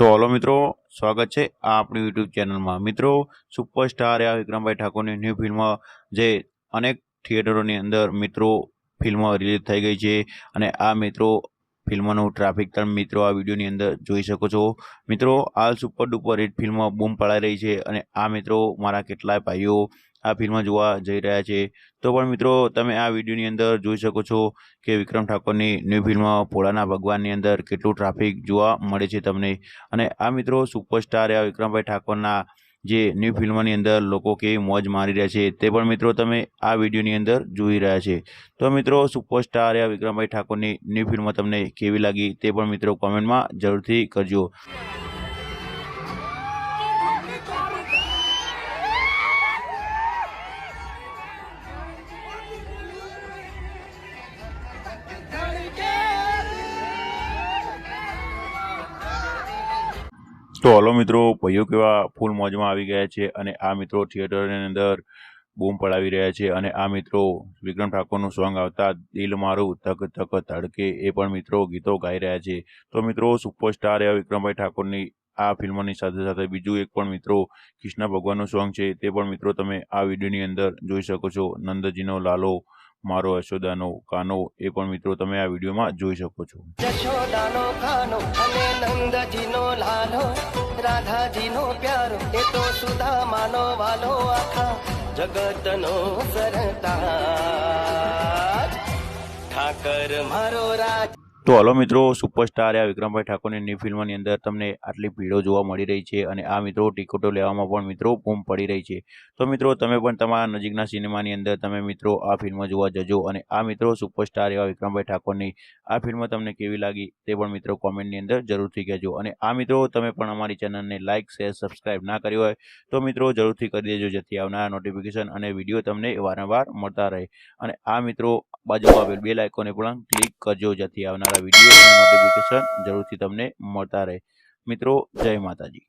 તો હલો મિત્રો, સ્વાગત છે આ આપણી યુટ્યુબ ચેનલમાં. મિત્રો, સુપરસ્ટાર આ વિક્રમભાઈ ઠાકોરની ન્યૂ ફિલ્મ જે અનેક થિયેટરોની અંદર મિત્રો ફિલ્મ રિલીઝ થઈ ગઈ છે અને આ મિત્રો ફિલ્મનું ટ્રાફિક તમે મિત્રો આ વિડીયોની અંદર જોઈ શકો છો. મિત્રો, હાલ સુપર ડુપર હિટ ફિલ્મ બૂમ પડાઈ રહી છે અને આ મિત્રો મારા કેટલાય ભાઈઓ આ ફિલ્મ જોવા જઈ રહ્યા છે. તો પણ મિત્રો, તમે આ વિડીયોની અંદર જોઈ શકો છો કે વિક્રમ ઠાકોરની ન્યૂ ફિલ્મ ભોળાના ભગવાનની અંદર કેટલું ટ્રાફિક જોવા મળે છે તમને. અને આ મિત્રો સુપરસ્ટાર એવા વિક્રમભાઈ ઠાકોરના જે ન્યૂ ફિલ્મની અંદર લોકો કેવી મોજ મારી રહ્યા છે તે પણ મિત્રો તમે આ વિડીયોની અંદર જોઈ રહ્યા છે. તો મિત્રો સુપરસ્ટાર એવા વિક્રમભાઈ ઠાકોરની ન્યૂ ફિલ્મ તમને કેવી લાગી તે પણ મિત્રો કોમેન્ટમાં જરૂરથી કરજો. તો હલો મિત્રો, ભાઈઓ કેવા ફૂલ મોજમાં આવી ગયા છે અને આ મિત્રો થિયેટરની અંદર બૂમ પડાવી રહ્યા છે અને આ મિત્રો વિક્રમ ઠાકોરનું સોંગ આવતા દિલ મારું ધક ધક ધડકે એ પણ મિત્રો ગીતો ગાઈ રહ્યા છે. તો મિત્રો સુપરસ્ટાર એવા વિક્રમભાઈ ઠાકોરની આ ફિલ્મની સાથે સાથે બીજું એક પણ મિત્રો કૃષ્ણ ભગવાનનું સોંગ છે તે પણ મિત્રો તમે આ વિડીયોની અંદર જોઈ શકો છો. નંદજીનો લાલો, મારો યશોદાનો કાનો એ પણ મિત્રો તમે આ વિડીયોમાં જોઈ શકો છો. યશોદાનો કાનો અને નંદજીનો લાલો રાધાજીનો પ્યારો એ તો સુદામાનો વાલો આખા જગતનો સરતા ઠાકર મારો રાજ તો હલો મિત્રો, સુપરસ્ટાર આ વિક્રમભાઈ ઠાકોરની ની ફિલ્મની અંદર તમને આટલી ભીડો જોવા મળી રહી છે અને આ મિત્રો ટિકિટો લેવામાં પણ મિત્રો બૂમ પડી રહી છે. તો મિત્રો, તમે પણ તમારા નજીકના સિનેમાની અંદર તમે મિત્રો આ ફિલ્મ જોવા જજો અને આ મિત્રો સુપરસ્ટાર એવા વિક્રમભાઈ ઠાકોરની આ ફિલ્મ તમને કેવી લાગી તે પણ મિત્રો કોમેન્ટની અંદર જરૂરથી કહેજો. અને આ મિત્રો, તમે પણ અમારી ચેનલને લાઇક શેર સબસ્ક્રાઈબ ના કરી હોય તો મિત્રો જરૂરથી કરી દેજો, જેથી આવનારા નોટિફિકેશન અને વીડિયો તમને વારંવાર મળતા રહે. અને આ મિત્રો બાજુમાં આવેલ બે લાઇકોને પણ ક્લિક કરજો, જેથી આવનારા વીડિયો અને નોટિફિકેશન જરૂરથી તમને મળતા રહે. મિત્રો જય માતાજી.